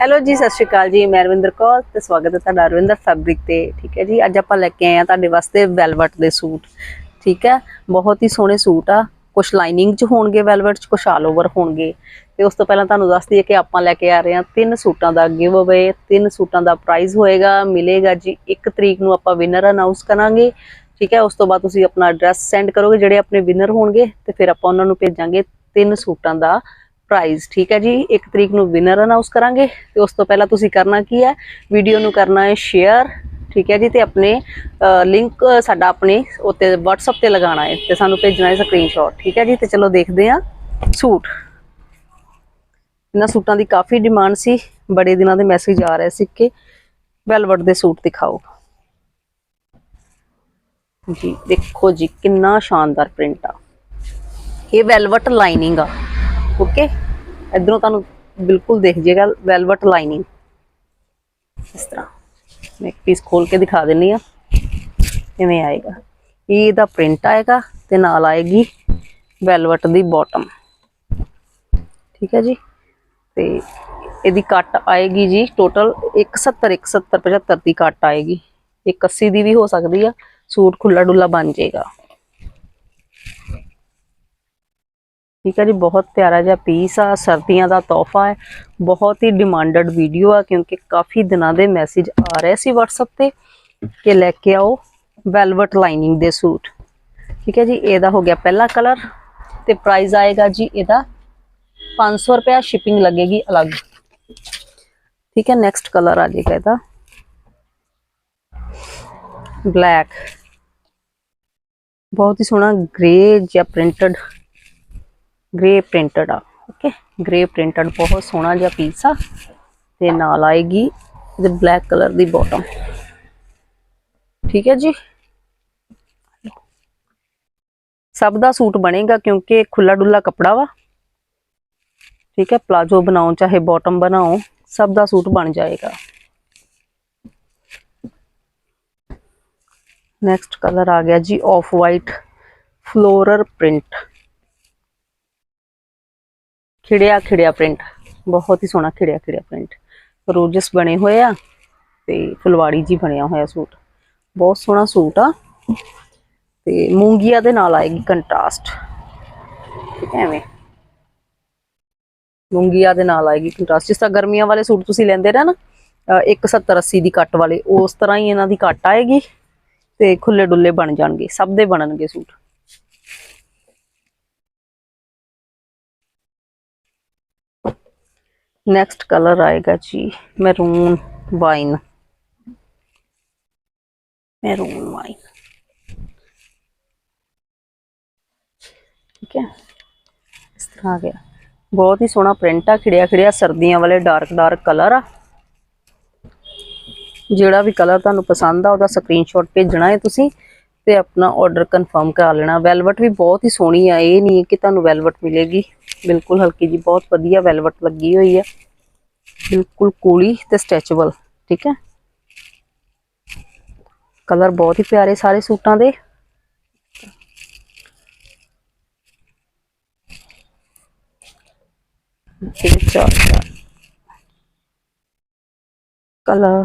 Hello ਜੀ, ਸਤਿ ਸ਼੍ਰੀ ਅਕਾਲ ਜੀ, ਮੈਂ ਰਵਿੰਦਰ ਕੌਰ ਤੇ ਸਵਾਗਤ ਹੈ ਤੁਹਾਡਾ ਰਵਿੰਦਰ ਫੈਬਰਿਕ ਤੇ, ਠੀਕ ਹੈ ਜੀ? ਅੱਜ ਆਪਾਂ ਲੈ ਕੇ ਆਏ ਆ ਤੁਹਾਡੇ ਵਾਸਤੇ ਵੈਲਵਟ ਦੇ ਸੂਟ, ਠੀਕ ਹੈ? ਬਹੁਤ ਹੀ ਸੋਹਣੇ ਸੂਟ ਆ ਕੁਝ ਲਾਈਨਿੰਗ ਚ ਹੋਣਗੇ ਵੈਲਵਟ ਚ ਕੁਝ ਆਲ ਓਵਰ ਹੋਣਗੇ। ਤੇ ਉਸ ਤੋਂ ਪਹਿਲਾਂ ਤੁਹਾਨੂੰ ਦੱਸ ਦਈਏ ਕਿ ਆਪਾਂ ਲੈ ਕੇ ਆ ਰਹੇ ਹਾਂ ਤਿੰਨ ਸੂਟਾਂ ਦਾ ਗਿਵ ਅਵੇ ਤਿੰਨ ਸੂਟਾਂ ਦਾ ਪ੍ਰਾਈਜ਼ ਹੋਏਗਾ, ਮਿਲੇਗਾ ਜੀ। 1 ਤਰੀਕ ਨੂੰ ਆਪਾਂ ਵਿਨਰ ਅਨਾਉਂਸ ਕਰਾਂਗੇ, ਠੀਕ ਹੈ? ਉਸ ਤੋਂ ਬਾਅਦ ਤੁਸੀਂ ਆਪਣਾ ਐਡਰੈਸ ਸੈਂਡ ਕਰੋਗੇ, ਜਿਹੜੇ ਆਪਣੇ ਵਿਨਰ ਹੋਣਗੇ, ਤੇ ਫਿਰ ਆਪਾਂ ਉਹਨਾਂ ਨੂੰ ਭੇਜਾਂਗੇ ਤਿੰਨ ਸੂਟਾਂ ਦਾ ਪ੍ਰਾਈਜ਼ ਠੀਕ ਹੈ ਜੀ? ਇੱਕ ਤਰੀਕ ਨੂੰ ਵਿਨਰ ਅਨਾਉਂਸ ਕਰਾਂਗੇ ਤੇ ਉਸ ਤੋਂ ਪਹਿਲਾਂ ਤੁਸੀਂ ਕਰਨਾ ਕੀ ਹੈ? ਵੀਡੀਓ ਨੂੰ ਕਰਨਾ ਹੈ ਸ਼ੇਅਰ ਠੀਕ ਹੈ ਜੀ? ਤੇ ਆਪਣੇ ਲਿੰਕ ਸਾਡਾ ਆਪਣੇ ਉੱਤੇ WhatsApp ਤੇ ਲਗਾਉਣਾ ਹੈ ਤੇ ਸਾਨੂੰ ਭੇਜਣਾ ਹੈ ਸਕਰੀਨਸ਼ਾਟ ਠੀਕ ਹੈ ਜੀ? ਤੇ ਚਲੋ ਦੇਖਦੇ ਹਾਂ ਸੂਟ। ਇਹਨਾਂ ਸੂਟਾਂ ਦੀ ਕਾਫੀ ਡਿਮਾਂਡ ਸੀ, ਬੜੇ ਦਿਨਾਂ ਦੇ ਮੈਸੇਜ ਆ ਰਹੇ ਸੀ ਕਿ ਵੈਲਵਟ ਦੇ ਸੂਟ ਦਿਖਾਓ। ਜੀ, ਦੇਖੋ ਜੀ, ਕਿੰਨਾ ਸ਼ਾਨਦਾਰ ਪ੍ਰਿੰਟ ਆ। ਇਹ ਵੈਲਵਟ ਲਾਈਨਿੰਗ ਆ ਓਕੇ ਇਧਰੋਂ ਤੁਹਾਨੂੰ ਬਿਲਕੁਲ ਦਿਖ ਜੇਗਾ ਵੈਲਵਟ ਲਾਈਨਿੰਗ ਇਸ ਤਰ੍ਹਾਂ। ਮੈਂ ਇੱਕ ਪੀਸ ਖੋਲ ਕੇ ਦਿਖਾ ਦਿੰਨੀ ਆ, ਕਿਵੇਂ ਆਏਗਾ। ਇਹ ਇਹਦਾ ਪ੍ਰਿੰਟ ਆਏਗਾ ਤੇ ਨਾਲ ਆਏਗੀ ਵੈਲਵਟ ਦੀ ਬਾਟਮ ਠੀਕ ਹੈ ਜੀ? ਤੇ ਇਹਦੀ ਕੱਟ ਆਏਗੀ ਜੀ ਟੋਟਲ 170 170 75 ਦੀ ਕੱਟ ਆਏਗੀ। 180 ਦੀ ਵੀ ਹੋ ਸਕਦੀ ਆ, ਸੂਟ ਖੁੱਲਾ ਡੁੱਲਾ ਬਣ ਜਾਏਗਾ। ਠੀਕ ਹੈ ਜੀ, ਬਹੁਤ ਪਿਆਰਾ ਜਿਹਾ ਪੀਸ ਆ, ਸਰਦੀਆਂ ਦਾ ਤੋਹਫਾ ਹੈ, ਬਹੁਤ ਹੀ ਡਿਮਾਂਡਡ ਵੀਡੀਓ ਆ, ਕਿਉਂਕਿ ਕਾਫੀ ਦਿਨਾਂ ਦੇ ਮੈਸੇਜ ਆ ਰਹੇ ਸੀ WhatsApp ਤੇ ਕਿ ਲੈ ਕੇ ਆਓ ਵੈਲਵਟ ਲਾਈਨਿੰਗ ਦੇ ਸੂਟ। ਠੀਕ ਹੈ ਜੀ, ਇਹਦਾ ਹੋ ਗਿਆ ਪਹਿਲਾ ਕਲਰ ਤੇ ਪ੍ਰਾਈਸ ਆਏਗਾ ਜੀ ਇਹਦਾ 500 ਰੁਪਿਆ ਸ਼ਿਪਿੰਗ ਲੱਗੇਗੀ ਅਲੱਗ। ਠੀਕ ਹੈ ਨੈਕਸਟ ਕਲਰ ਆ ਜਾਏਗਾ ਇਹਦਾ। ਬਲੈਕ ਬਹੁਤ ਹੀ ਸੋਹਣਾ ਗ੍ਰੇ ਜਾਂ ਪ੍ਰਿੰਟਡ ਗ੍ਰੇ ਪ੍ਰਿੰਟਡ ਆ ਓਕੇ ਗ੍ਰੇ ਪ੍ਰਿੰਟਡ ਬਹੁਤ ਸੋਹਣਾ ਜਿਹਾ ਪੀਸ ਆ ਤੇ ਨਾਲ ਆਏਗੀ ਇਹਦੇ ਬਲੈਕ ਕਲਰ ਦੀ ਬਾਟਮ ਠੀਕ ਹੈ ਜੀ? ਸਭ ਦਾ ਸੂਟ ਬਣੇਗਾ ਕਿਉਂਕਿ ਖੁੱਲਾ ਡੁੱਲਾ ਕਪੜਾ ਵਾ। ਠੀਕ ਹੈ ਪਲਾਜੋ ਬਣਾਓ, ਚਾਹੇ ਬਾਟਮ ਬਣਾਓ, ਸਭ ਦਾ ਸੂਟ ਬਣ ਜਾਏਗਾ। ਨੈਕਸਟ ਕਲਰ ਆ ਗਿਆ ਜੀ ਆਫ ਵਾਈਟ ਫਲੋਰਲ ਪ੍ਰਿੰਟ ਖਿੜਿਆ ਖਿੜਿਆ ਪ੍ਰਿੰਟ ਬਹੁਤ ਹੀ ਸੋਹਣਾ ਖਿੜਿਆ ਖਿੜਿਆ ਪ੍ਰਿੰਟ ਰੋਜਸ ਬਣੇ ਹੋਏ ਆ ਤੇ ਫੁਲਵਾੜੀ ਜੀ ਬਣਿਆ ਹੋਇਆ ਸੂਟ। ਬਹੁਤ ਸੋਹਣਾ ਸੂਟ ਆ। ਤੇ ਮੂੰਗੀਆ ਦੇ ਨਾਲ ਆਏਗੀ ਕੰਟਰਾਸਟ ਐਵੇਂ। ਮੂੰਗੀਆ ਦੇ ਨਾਲ ਆਏਗੀ ਕੰਟਰਾਸਟ ਜਿਸ ਤਰ੍ਹਾਂ ਗਰਮੀਆਂ ਵਾਲੇ ਸੂਟ ਤੁਸੀਂ ਲੈਂਦੇ ਰਹੇ ਨਾ 170 80 ਦੀ ਕੱਟ ਵਾਲੇ, ਉਸ ਤਰ੍ਹਾਂ ਹੀ ਇਹਨਾਂ ਦੀ ਕੱਟ ਆਏਗੀ ਤੇ ਖੁੱਲੇ ਡੁੱਲੇ ਬਣ ਜਾਣਗੇ। ਸਭ ਦੇ ਬਣਨਗੇ ਸੂਟ। ਨੈਕਸਟ ਕਲਰ ਆਏਗਾ ਜੀ ਮੈਰੂਨ ਵਾਈਨ ਮੈਰੂਨ ਵਾਈਨ ਠੀਕ ਹੈ? ਇਸ ਤਰ੍ਹਾਂ ਆ ਗਿਆ। ਬਹੁਤ ਹੀ ਸੋਹਣਾ ਪ੍ਰਿੰਟ ਆ, ਖਿੜਿਆ ਖਿੜਿਆ ਸਰਦੀਆਂ ਵਾਲੇ ਡਾਰਕ ਡਾਰਕ ਕਲਰ ਆ। ਜਿਹੜਾ ਵੀ ਕਲਰ ਤੁਹਾਨੂੰ ਪਸੰਦ ਆ, ਉਹਦਾ ਸਕਰੀਨਸ਼ਾਟ ਭੇਜਣਾ ਹੈ ਤੁਸੀਂ ਤੇ ਆਪਣਾ ਆਰਡਰ ਕਨਫਰਮ ਕਰਾ ਲੈਣਾ। ਵੈਲਵਟ ਵੀ ਬਹੁਤ ਹੀ ਸੋਹਣੀ ਆ, ਇਹ ਨਹੀਂ ਕਿ ਤੁਹਾਨੂੰ ਵੈਲਵਟ ਮਿਲੇਗੀ। ਬਿਲਕੁਲ ਹਲਕੀ ਜੀ, ਬਹੁਤ ਵਧੀਆ ਵੈਲਵਟ ਲੱਗੀ ਹੋਈ ਆ ਬਿਲਕੁਲ ਕੂਲੀ ਤੇ ਸਟ੍ਰੈਚੇਬਲ ਠੀਕ ਹੈ। ਕਲਰ ਬਹੁਤ ਹੀ ਪਿਆਰੇ ਸਾਰੇ ਸੂਟਾਂ ਦੇ। ਇਹ ਚਾਰ ਕਲਰ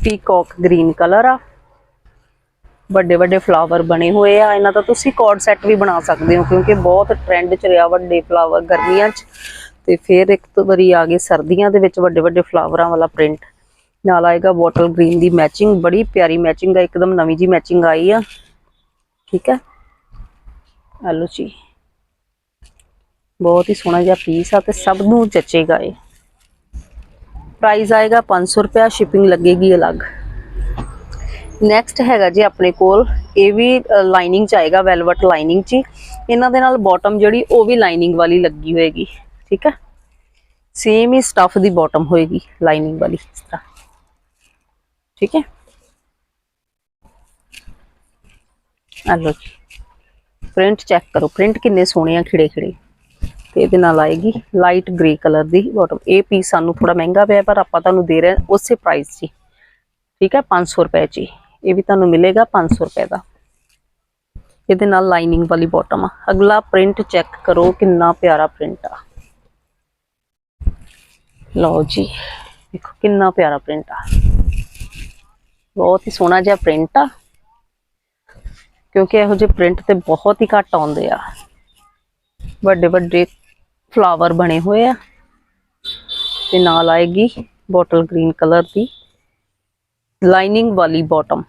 ਪੀਕੌਕ ਗ੍ਰੀਨ ਕਲਰ ਆ। ਵੱਡੇ ਵੱਡੇ ਫਲਾਵਰ ਬਣੇ ਹੋਏ ਆ। ਇਹਨਾਂ ਦਾ ਤੁਸੀਂ ਕੋਡ ਸੈੱਟ ਵੀ ਬਣਾ ਸਕਦੇ ਹੋ, ਕਿਉਂਕਿ ਬਹੁਤ ਟ੍ਰੈਂਡ ਚ ਰਿਹਾ ਵੱਡੇ ਫਲਾਵਰ ਗਰਮੀਆਂ ਚ। ਤੇ ਫਿਰ ਇੱਕ ਤੋਂ ਵਾਰੀ ਆ ਗਏ ਸਰਦੀਆਂ ਦੇ ਵਿੱਚ ਵੱਡੇ ਵੱਡੇ ਫਲਾਵਰਾਂ ਵਾਲਾ ਪ੍ਰਿੰਟ ਨਾਲ ਆਏਗਾ ਬੋਟਲ ਗ੍ਰੀਨ ਦੀ ਮੈਚਿੰਗ ਬੜੀ ਪਿਆਰੀ ਮੈਚਿੰਗ ਆ, ਇੱਕਦਮ ਨਵੀਂ ਜੀ ਮੈਚਿੰਗ ਆਈ ਆ। ਠੀਕ ਹੈ ਆਲੂ ਜੀ। ਬਹੁਤ ਹੀ ਸੋਹਣਾ ਜਿਹਾ ਪੀਸ ਆ ਤੇ ਸਭ ਨੂੰ ਜਚੇਗਾ ਇਹ। ਪ੍ਰਾਈਸ ਆਏਗਾ 500 ਰੁਪਿਆ ਸ਼ਿਪਿੰਗ ਲੱਗੇਗੀ ਅਲੱਗ। ਨੈਕਸਟ ਹੈਗਾ ਜੀ ਆਪਣੇ ਕੋਲ, ਇਹ ਵੀ ਲਾਈਨਿੰਗ ਚ ਆਏਗਾ ਵੈਲਵਟ ਲਾਈਨਿੰਗ ਚ ਹੀ। ਇਹਨਾਂ ਦੇ ਨਾਲ ਬਾਟਮ ਜਿਹੜੀ, ਉਹ ਵੀ ਲਾਈਨਿੰਗ ਵਾਲੀ ਲੱਗੀ ਹੋਏਗੀ, ਠੀਕ ਹੈ ਸੇਮ ਹੀ ਸਟਫ ਦੀ ਬਾਟਮ ਹੋਏਗੀ ਲਾਈਨਿੰਗ ਵਾਲੀ ਇਸ ਤਰ੍ਹਾਂ। ਠੀਕ ਹੈ? ਆ ਲੋ ਜੀ। ਪ੍ਰਿੰਟ ਚੈੱਕ ਕਰੋ। ਪ੍ਰਿੰਟ ਕਿੰਨੇ ਸੋਹਣੇ ਆ ਖਿੜੇ ਖਿੜੇ ਤੇ ਇਹਦੇ ਨਾਲ ਆਏਗੀ ਲਾਈਟ ਗ੍ਰੇ ਕਲਰ ਦੀ ਬਾਟਮ ਇਹ ਪੀਸ ਸਾਨੂੰ ਥੋੜਾ ਮਹਿੰਗਾ ਪਿਆ, ਪਰ ਆਪਾਂ ਤੁਹਾਨੂੰ ਦੇ ਰਹੇ ਹਾਂ ਉਸੇ ਪ੍ਰਾਈਸ 'ਚ ਹੀ। ਠੀਕ ਹੈ? 500 ਰੁਪਏ 'ਚ ਹੀ। ਇਹ ਵੀ ਤੁਹਾਨੂੰ ਮਿਲੇਗਾ 500 ਰੁਪਏ ਦਾ। ਇਹਦੇ ਨਾਲ ਲਾਈਨਿੰਗ ਵਾਲੀ ਬਾਟਮ ਆ। ਅਗਲਾ ਪ੍ਰਿੰਟ ਚੈੱਕ ਕਰੋ ਕਿੰਨਾ ਪਿਆਰਾ ਪ੍ਰਿੰਟ ਆ। ਲਓ ਜੀ, ਦੇਖੋ ਕਿੰਨਾ ਪਿਆਰਾ ਪ੍ਰਿੰਟ ਆ। ਬਹੁਤ ਹੀ ਸੋਹਣਾ ਜਿਹਾ ਪ੍ਰਿੰਟ ਆ। ਕਿਉਂਕਿ ਇਹੋ ਜਿਹੇ ਪ੍ਰਿੰਟ ਤੇ ਬਹੁਤ ਹੀ ਘੱਟ ਆਉਂਦੇ ਆ। ਵੱਡੇ ਵੱਡੇ ਫਲਾਵਰ ਬਣੇ ਹੋਏ ਆ। ਤੇ ਨਾਲ ਆਏਗੀ ਬੋਟਲ ਗ੍ਰੀਨ ਕਲਰ ਦੀ। ਲਾਈਨਿੰਗ ਵਾਲੀ ਬਾਟਮ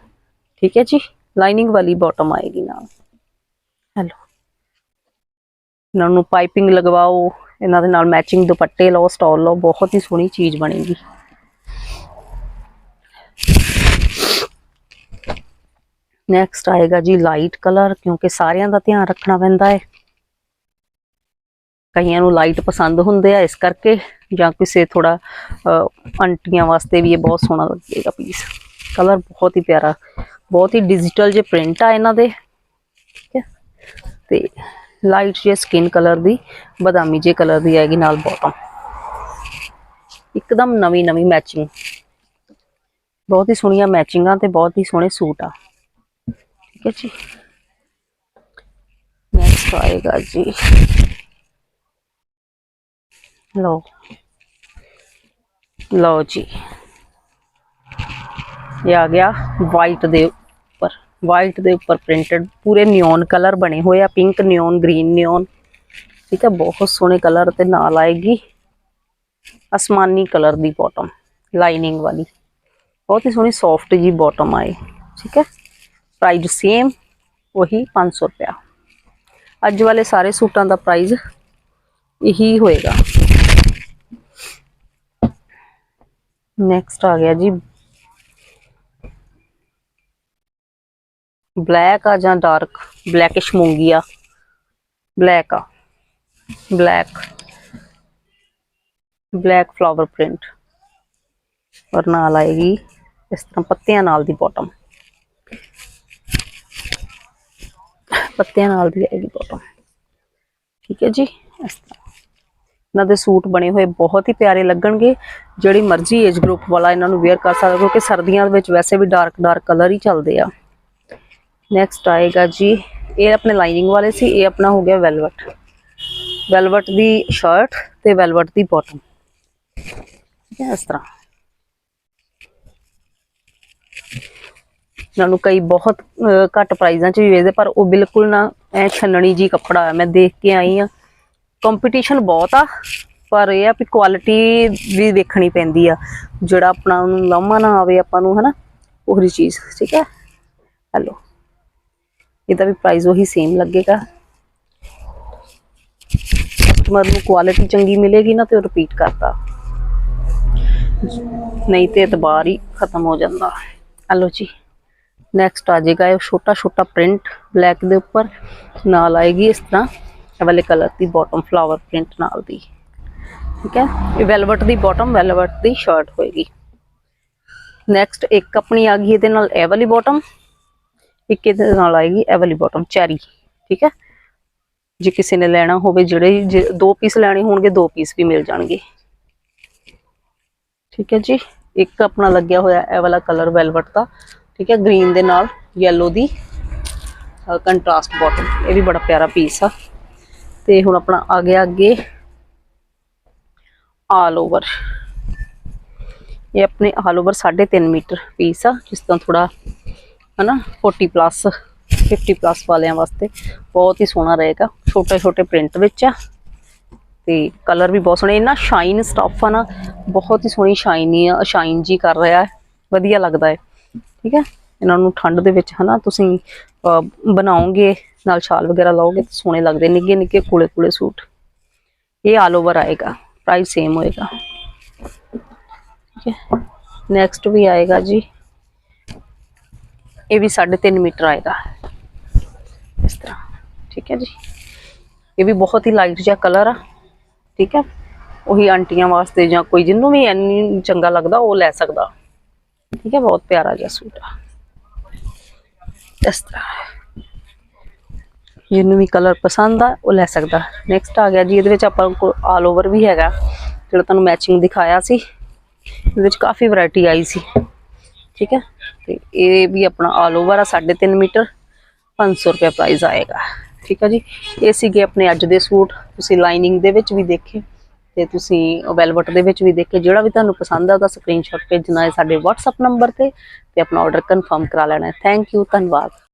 ਠੀਕ ਹੈ ਜੀ? ਲਾਈਨਿੰਗ ਵਾਲੀ ਬਾਟਮ ਆਏਗੀ ਨਾਲ। ਹੈਲੋ ਇਹਨਾਂ ਨੂੰ ਪਾਈਪਿੰਗ ਲਗਵਾਓ ਇਹਨਾਂ ਦੇ ਨਾਲ ਮੈਚਿੰਗ ਦੁਪੱਟੇ ਲਓ ਸਟਾਲ ਲਓ ਬਹੁਤ ਹੀ ਸੋਹਣੀ ਚੀਜ਼ ਬਣੇਗੀ। ਨੈਕਸਟ ਆਏਗਾ ਜੀ ਲਾਈਟ ਕਲਰ ਕਿਉਂਕਿ ਸਾਰਿਆਂ ਦਾ ਧਿਆਨ ਰੱਖਣਾ ਪੈਂਦਾ ਹੈ। ਕਈਆਂ ਨੂੰ ਲਾਈਟ ਪਸੰਦ ਹੁੰਦੇ ਆ ਇਸ ਕਰਕੇ ਜਾਂ ਕਿਸੇ ਥੋੜਾ ਆਂਟੀਆਂ ਵਾਸਤੇ ਵੀ ਇਹ ਬਹੁਤ ਸੋਹਣਾ ਲੱਗੇਗਾ ਪੀਸ ਕਲਰ ਬਹੁਤ ਹੀ ਪਿਆਰਾ ਬਹੁਤ ਹੀ ਡਿਜੀਟਲ ਜੇ ਪ੍ਰਿੰਟ ਆ ਇਹਨਾਂ ਦੇ। ਠੀਕ ਹੈ। ਤੇ ਲਾਈਟ ਜੇ ਸਕਿਨ ਕਲਰ ਦੀ, ਬਦਾਮੀ ਜੇ ਕਲਰ ਦੀ ਆਏਗੀ ਨਾਲ ਬਾਟਮ ਇੱਕਦਮ ਨਵੀਂ ਨਵੀਂ ਮੈਚਿੰਗ ਬਹੁਤ ਹੀ ਸੋਹਣੀਆਂ ਮੈਚਿੰਗਾਂ ਤੇ ਬਹੁਤ ਹੀ ਸੋਹਣੇ ਸੂਟ ਆ। ਠੀਕ ਹੈ ਜੀ। ਨੈਕਸਟ ਆਏਗਾ ਜੀ। ਲਓ। ਲਓ ਜੀ। ਇਹ ਆ ਗਿਆ ਵਾਈਟ ਦੇ ਉੱਪਰ। ਵਾਈਟ ਦੇ ਉੱਪਰ ਪ੍ਰਿੰਟਡ ਪੂਰੇ ਨਿਓਨ ਕਲਰ ਬਣੇ ਹੋਏ ਆ ਪਿੰਕ ਨਿਓਨ ਗ੍ਰੀਨ ਨਿਓਨ ਠੀਕ ਹੈ ਬਹੁਤ ਸੋਹਣੇ ਕਲਰ ਤੇ ਨਾਲ ਆਏਗੀ ਅਸਮਾਨੀ ਕਲਰ ਦੀ ਬਾਟਮ ਲਾਈਨਿੰਗ ਵਾਲੀ। ਬਹੁਤ ਹੀ ਸੋਹਣੀ ਸੌਫਟ ਜੀ ਬਾਟਮ ਆਏ ਠੀਕ ਹੈ ਪ੍ਰਾਈਸ ਸੇਮ ਉਹੀ 500 ਰੁਪਇਆ। ਅੱਜ ਵਾਲੇ ਸਾਰੇ ਸੂਟਾਂ ਦਾ ਪ੍ਰਾਈਸ ਇਹੀ ਹੋਏਗਾ। ਨੈਕਸਟ ਆ ਗਿਆ ਜੀ ਬਲੈਕ ਆ ਜਾਂ ਡਾਰਕ ਬਲੈਕਿਸ਼ ਮੂੰਗੀ ਆ। ਬਲੈਕ ਆ। ਬਲੈਕ ਬਲੈਕ ਫਲਾਵਰ ਪ੍ਰਿੰਟ ਔਰ ਨਾਲ ਆਏਗੀ ਇਸ ਤਰ੍ਹਾਂ ਪੱਤਿਆਂ ਨਾਲ ਦੀ ਬਾਟਮ ਪੱਤਿਆਂ ਨਾਲ ਦੀ ਆਏਗੀ ਬਾਟਮ ਠੀਕ ਹੈ ਜੀ? ਇਸ ਤਰ੍ਹਾਂ। ਇਹਨਾਂ ਦੇ ਸੂਟ ਬਣੇ ਹੋਏ ਬਹੁਤ ਹੀ ਪਿਆਰੇ ਲੱਗਣਗੇ। ਜਿਹੜੀ ਮਰਜ਼ੀ ਏਜ ਗਰੁੱਪ ਵਾਲਾ ਇਹਨਾਂ ਨੂੰ ਵੇਅਰ ਕਰ ਸਕਦਾ, ਕਿਉਂਕਿ ਸਰਦੀਆਂ ਵਿੱਚ ਵੈਸੇ ਵੀ ਡਾਰਕ ਡਾਰਕ ਕਲਰ ਹੀ ਚੱਲਦੇ ਆ। ਨੈਕਸਟ ਆਏਗਾ ਜੀ, ਇਹ ਆਪਣੇ ਲਾਈਨਿੰਗ ਵਾਲੇ ਸੀ, ਇਹ ਆਪਣਾ ਹੋ ਗਿਆ ਵੈਲਵਟ ਵੈਲਵਟ ਦੀ ਸ਼ਰਟ ਤੇ ਵੈਲਵਟ ਦੀ ਬਾਟਮ ਠੀਕ ਹੈ, ਇਸ ਤਰ੍ਹਾਂ। ਇਹਨਾਂ ਨੂੰ ਕਈ ਬਹੁਤ ਘੱਟ ਪ੍ਰਾਈਜ਼ਾਂ 'ਚ ਵੀ ਵੇਚਦੇ, ਪਰ ਉਹ ਬਿਲਕੁਲ ਨਾ ਐ ਛੰਨਣੀ ਜੀ ਕੱਪੜਾ ਹੈ। ਮੈਂ ਦੇਖ ਕੇ ਆਈ ਆ ਕੰਪੀਟੀਸ਼ਨ ਬਹੁਤ ਆ, ਪਰ ਇਹ ਆ ਵੀ ਕੁਆਲਿਟੀ ਵੀ ਦੇਖਣੀ ਪੈਂਦੀ ਆ। ਜਿਹੜਾ ਆਪਣਾ ਉਹਨੂੰ ਲਾਮਾ ਨਾ ਆਵੇ ਆਪਾਂ ਨੂੰ, ਹਨਾ? ਉਹੀ ਚੀਜ਼, ਠੀਕ ਹੈ? ਹੈਲੋ ਇਹਦਾ ਵੀ ਪ੍ਰਾਈਸ ਉਹੀ ਸੇਮ ਲੱਗੇਗਾ। ਕਸਟਮਰ ਨੂੰ ਕੁਆਲਿਟੀ ਚੰਗੀ ਮਿਲੇਗੀ ਨਾ ਤੇ ਉਹ ਰਿਪੀਟ ਕਰਦਾ। ਨਹੀਂ ਤੇ ਇਤਬਾਰ ਹੀ ਖਤਮ ਹੋ ਜਾਂਦਾ। ਹਲੋ ਜੀ ਨੈਕਸਟ ਆ ਜਾਏਗਾ ਇਹ ਛੋਟਾ ਛੋਟਾ ਪ੍ਰਿੰਟ ਬਲੈਕ ਦੇ ਉੱਪਰ। ਨਾਲ ਆਏਗੀ ਇਸ ਤਰ੍ਹਾਂ, ਇਹ ਵਾਲੇ ਕਲਰ ਦੀ ਬਾਟਮ ਫਲਾਵਰ ਪ੍ਰਿੰਟ ਨਾਲ ਦੀ। ਠੀਕ ਹੈ, ਇਹ ਵੈਲਵਟ ਦੀ ਬਾਟਮ ਵੈਲਵਟ ਦੀ ਸ਼ਰਟ ਹੋਏਗੀ। ਨੈਕਸਟ ਇੱਕ ਆਪਣੀ ਆ ਗਈ ਇਹਦੇ ਨਾਲ ਇਹ ਵਾਲੀ ਬਾਟਮ ਇੱਕ ਇਹਦੇ ਨਾਲ ਆਏਗੀ ਇਹ ਵਾਲੀ ਬਾਟਮ ਚੈਰੀ ਠੀਕ ਹੈ? ਜੇ ਕਿਸੇ ਨੇ ਲੈਣਾ ਹੋਵੇ ਜਿਹੜੇ ਜੇ ਦੋ ਪੀਸ ਲੈਣੇ ਹੋਣਗੇ, ਦੋ ਪੀਸ ਵੀ ਮਿਲ ਜਾਣਗੇ। ਠੀਕ ਹੈ ਜੀ? ਇੱਕ ਆਪਣਾ ਲੱਗਿਆ ਹੋਇਆ ਇਹ ਵਾਲਾ ਕਲਰ ਵੈਲਵਟ ਦਾ, ਠੀਕ ਹੈ? ਗ੍ਰੀਨ ਦੇ ਨਾਲ yellow ਦੀ ਕੰਟਰਾਸਟ ਬਾਟਮ ਇਹ ਵੀ ਬੜਾ ਪਿਆਰਾ ਪੀਸ ਆ। ਤੇ ਹੁਣ ਆਪਣਾ ਆ ਗਿਆ ਅੱਗੇ ਆਲ ਓਵਰ ਇਹ ਆਪਣੇ ਆਲ ਓਵਰ 3.5 ਮੀਟਰ ਪੀਸ ਆ, ਜਿਸ ਤਰ੍ਹਾਂ ਥੋੜਾ ਹਨਾ 40 ਪਲੱਸ 50 ਪਲੱਸ ਵਾਲਿਆਂ ਵਾਸਤੇ। ਬਹੁਤ ਹੀ ਸੋਹਣਾ ਰਹੇਗਾ ਛੋਟੇ ਛੋਟੇ ਪ੍ਰਿੰਟ ਵਿੱਚ ਆ। ਤੇ ਕਲਰ ਵੀ ਬਹੁਤ ਸੋਹਣੇ ਇਹਨਾਂ ਸ਼ਾਈਨ ਸਟਫ ਆ ਨਾ, ਬਹੁਤ ਹੀ ਸੋਹਣੀ ਸ਼ਾਈਨੀ ਆ ਸ਼ਾਈਨ ਜੀ ਕਰ ਰਿਹਾ ਹੈ, ਵਧੀਆ ਲੱਗਦਾ ਹੈ। ਠੀਕ ਹੈ, ਇਹਨਾਂ ਨੂੰ ਠੰਡ ਦੇ ਵਿੱਚ ਹਨਾ, ਤੁਸੀਂ ਬਣਾਓਗੇ, ਨਾਲ ਸ਼ਾਲ ਵਗੈਰਾ ਲਾਓਗੇ ਤਾਂ ਸੋਹਣੇ ਲੱਗਦੇ ਨਿੱਗੇ ਨਿੱਗੇ ਕੋਲੇ ਕੋਲੇ ਸੂਟ। ਇਹ ਆਲ ਓਵਰ ਆਏਗਾ ਪ੍ਰਾਈਸ ਸੇਮ ਹੋਏਗਾ। ਠੀਕ ਹੈ ਨੈਕਸਟ ਵੀ ਆਏਗਾ ਜੀ। ਇਹ ਵੀ 3.5 ਮੀਟਰ ਆਏਗਾ। ਇਸ ਤਰ੍ਹਾਂ। ਠੀਕ ਹੈ ਜੀ? ਇਹ ਵੀ ਬਹੁਤ ਹੀ ਲਾਈਟ ਜਿਹਾ ਕਲਰ ਆ। ਠੀਕ ਹੈ? ਉਹੀ ਆਂਟੀਆਂ ਵਾਸਤੇ ਜਾਂ ਕੋਈ ਜਿਹਨੂੰ ਵੀ ਇੰਨੀ ਚੰਗਾ ਲੱਗਦਾ, ਉਹ ਲੈ ਸਕਦਾ। ਠੀਕ ਹੈ? ਬਹੁਤ ਪਿਆਰਾ ਜਿਹਾ ਸੂਟ ਆ। ਇਸ ਤਰ੍ਹਾਂ। ਜਿਹਨੂੰ ਵੀ ਕਲਰ ਪਸੰਦ ਆ, ਉਹ ਲੈ ਸਕਦਾ। ਨੈਕਸਟ ਆ ਗਿਆ ਜੀ, ਇਹਦੇ ਵਿੱਚ ਆਪਾਂ ਕੋਲ ਆਲ ਓਵਰ ਵੀ ਹੈਗਾ। ਜਿਹੜਾ ਤੁਹਾਨੂੰ ਮੈਚਿੰਗ ਦਿਖਾਇਆ ਸੀ, ਇਹਦੇ ਵਿੱਚ ਕਾਫੀ ਵੈਰਾਈਟੀ ਆਈ ਸੀ। ਠੀਕ ਹੈ? ਤੇ ਇਹ ਵੀ ਆਪਣਾ ਆਲ ਓਵਰ ਆ 3.5 ਮੀਟਰ 500 ਰੁਪਏ ਪ੍ਰਾਈਸ ਆਏਗਾ। ਠੀਕ ਹੈ ਜੀ? ਇਹ ਸੀਗੇ ਆਪਣੇ ਅੱਜ ਦੇ ਸੂਟ। ਤੁਸੀਂ ਲਾਈਨਿੰਗ ਦੇ ਵਿੱਚ ਵੀ ਦੇਖੇ ਤੇ ਤੁਸੀਂ ਵੈਲਵਟ ਦੇ ਵਿੱਚ ਵੀ ਦੇਖੇ। ਜਿਹੜਾ ਵੀ ਤੁਹਾਨੂੰ ਪਸੰਦ ਆ, ਉਹਦਾ ਸਕਰੀਨਸ਼ਾਟ ਭੇਜਣਾ ਹੈ ਸਾਡੇ WhatsApp ਨੰਬਰ ਤੇ ਤੇ ਆਪਣਾ ਆਰਡਰ ਕਨਫਰਮ ਕਰਾ ਲੈਣਾ ਹੈ। ਥੈਂਕ ਯੂ ਧੰਨਵਾਦ।